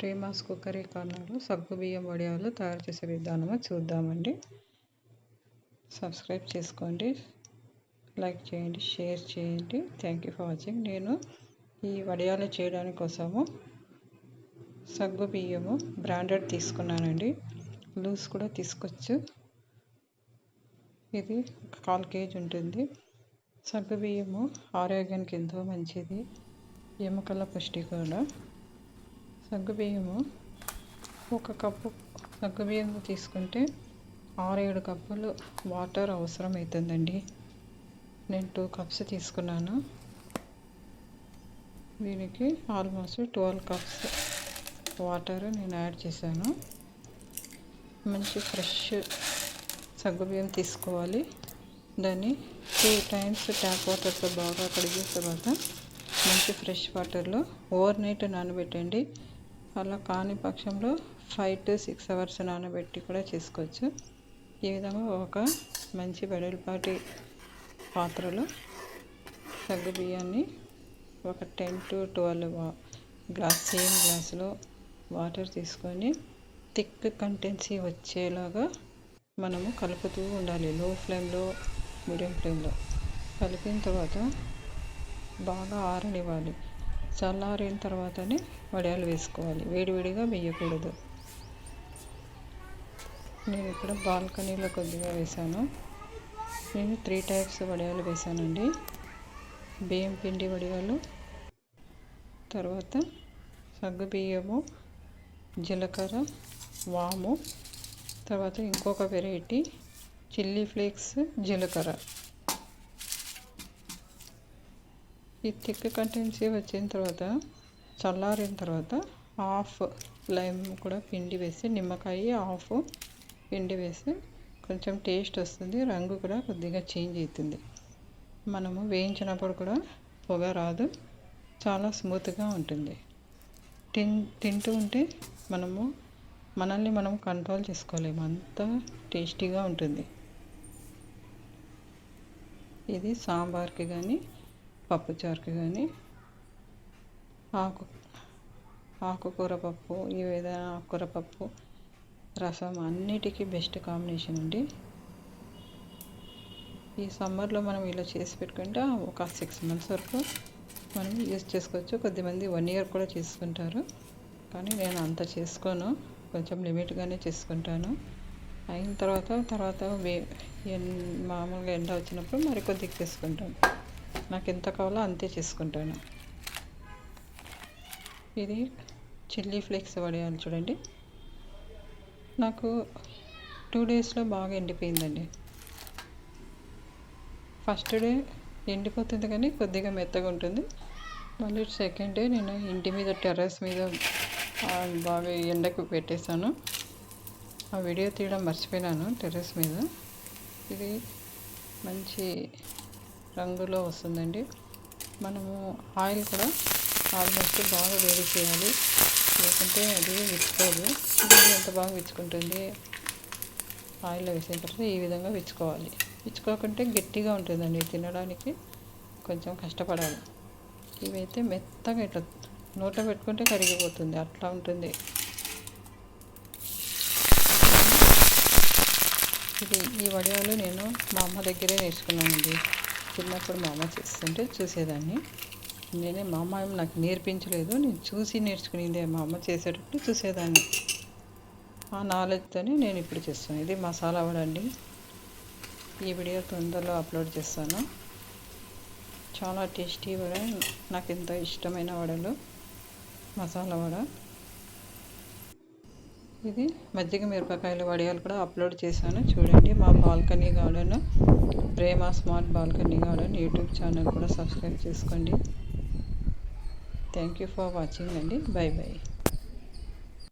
ప్రేమాస్ cookery కార్నర్లో సగ్గు బియ్యం వడియాలు తయారు చేసే విధానము చూద్దామండి. సబ్స్క్రైబ్ చేసుకోండి. లైక్ చేయండి. షేర్ చేయండి. Thank you for watching. నేను ఈ వడియాలు చేయడానికి కోసము సగ్గు బియ్యము బ్రాండెడ్ తీసుకున్నానండి. లూస్ కూడా తీసుకోవచ్చు. ఇది కాల్ కేజీ ఉంటుంది. సగ్గు బియ్యము ఆరోగ్యానికి ఎంతో మంచిది. ఎముకల పుష్టి కూడా. సగ్గుబియ్యము. ఒక కప్పు సగ్గుబియ్యం తీసుకుంటే ఆరు ఏడు కప్పులు వాటర్ అవసరం అవుతుందండి నేను టూ కప్స్ తీసుకున్నాను. దీనికి ఆల్మోస్ట్ ట్వెల్వ్ కప్స్ వాటర్ నేను యాడ్ చేశాను. మంచి ఫ్రెష్ సగ్గుబియ్యం తీసుకోవాలి. దాన్ని టూ టైమ్స్ ట్యాప్ వాటర్తో బాగా కడిగిన తర్వాత మంచి ఫ్రెష్ వాటర్లో ఓవర్ నైట్ నానబెట్టండి. అలా కాని పక్షంలో ఫైవ్ టు సిక్స్ అవర్స్ నానబెట్టి కూడా చేసుకోవచ్చు. ఈ విధంగా ఒక మంచి వెడల్పాటి పాత్రలో సగ్గు బియ్యాన్ని ఒక ten to twelve glass same గ్లాసులో వాటర్ తీసుకొని థిక్ కంటెన్సీ వచ్చేలాగా మనము కలుపుతూ ఉండాలి. లో ఫ్లేమ్లో మీడియం ఫ్లేమ్లో కలిపిన తర్వాత బాగా ఆరనివ్వాలి. చల్లారిన తర్వాతనే వడియాలు వేసుకోవాలి. వేడివేడిగా వేయకూడదు. నేను ఇక్కడ బాల్కనీలో కొద్దిగా వేసాను నేను త్రీ టైప్స్ వడియాలు వేసానండి బియ్యం పిండి వడియాలు తర్వాత సగ్గు బియ్యము జీలకర్ర వాము తర్వాత ఇంకొక వెరైటీ చిల్లీ ఫ్లేక్స్ జీలకర్ర. ఈ థిక్ కంటెన్సీ వచ్చిన తర్వాత చల్లారిన తర్వాత హాఫ్ లైమ్ కూడా పిండి వేసి నిమ్మకాయ హాఫ్ పిండి వేసి కొంచెం టేస్ట్ వస్తుంది రంగు కూడా కొద్దిగా చేంజ్ అవుతుంది. మనము వేయించినప్పుడు కూడా పొగ రాదు చాలా స్మూత్గా ఉంటుంది. తిన్ తింటూ ఉంటే మనము మనల్ని మనం కంట్రోల్ చేసుకోలేము అంత టేస్టీగా ఉంటుంది. ఇది సాంబార్కి కానీ పప్పుచారుకి కానీ ఆకు ఆకుకూర పప్పు ఈ ఏదైనా ఆకుకూర పప్పు రసం అన్నిటికీ బెస్ట్ కాంబినేషన్ అండి. ఈ సమ్మర్లో మనం ఇలా చేసి పెట్టుకుంటే ఒక సిక్స్ మంత్స్ వరకు మనం యూజ్ చేసుకోవచ్చు. కొద్దిమంది వన్ ఇయర్ కూడా చేసుకుంటారు. కానీ నేను అంత చేసుకోను. కొంచెం లిమిట్గానే చేసుకుంటాను. అయిన తర్వాత తర్వాత మామూలుగా ఎండ వచ్చినప్పుడు మరి కొద్దిగా చేసుకుంటాను. నాకు ఎంత కావాలో అంతే చేసుకుంటాను. ఇది చిల్లీ ఫ్లేక్స్ పడేయాలి చూడండి. నాకు టూ డేస్లో బాగా ఎండిపోయిందండి. ఫస్ట్ డే ఎండిపోతుంది కానీ కొద్దిగా మెత్తగా ఉంటుంది. మళ్ళీ సెకండ్ డే నేను ఇంటి మీద టెర్రస్ మీద బాగా ఎండకు పెట్టేశాను. ఆ వీడియో తీయడం మర్చిపోయినాను టెర్రస్ మీద. ఇది మంచి రంగులో వస్తుందండి. మనము ఆయిల్ కూడా ఆల్మోస్ట్ బాగా వేడి చేయాలి. లేకుంటే అది విచ్చుకోదు. ఎంత బాగా విచ్చుకుంటుంది? ఆయిల్లో వేసిన తర్వాత ఈ విధంగా విచ్చుకోవాలి. విచ్చుకోకుంటే గట్టిగా ఉంటుందండి తినడానికి. కొంచెం కష్టపడాలి. ఇవైతే మెత్తగా ఇట్లా నోట పెట్టుకుంటే కరిగిపోతుంది. అట్లా ఉంటుంది. ఇది ఈ వడియాలు నేను మా అమ్మ దగ్గరే నేర్చుకున్నానండి చిన్నప్పుడు మా అమ్మ చేస్తుంటే చూసేదాన్ని. నేనే మా అమ్మ నాకు నేర్పించలేదు. నేను చూసి నేర్చుకునేది మా అమ్మ చేసేటప్పుడు చూసేదాన్ని. ఆ నాలెడ్జ్తోనే నేను ఇప్పుడు చేస్తాను. ఇది మసాలా వడ అండి. ఈ వీడియో తొందరలో అప్లోడ్ చేస్తాను. చాలా టేస్టీ వడ నాకు ఎంతో ఇష్టమైన వడలు మసాలా వడ. ఇది మజ్జిగ మిరపకాయల వడియాలు కూడా అప్లోడ్ చేశాను. చూడండి మా balcony garden Prema smart balcony garden YouTube channel కూడా సబ్స్క్రైబ్ చేసుకోండి. థ్యాంక్ యూ ఫర్ వాచింగ్ అండి. Bye bye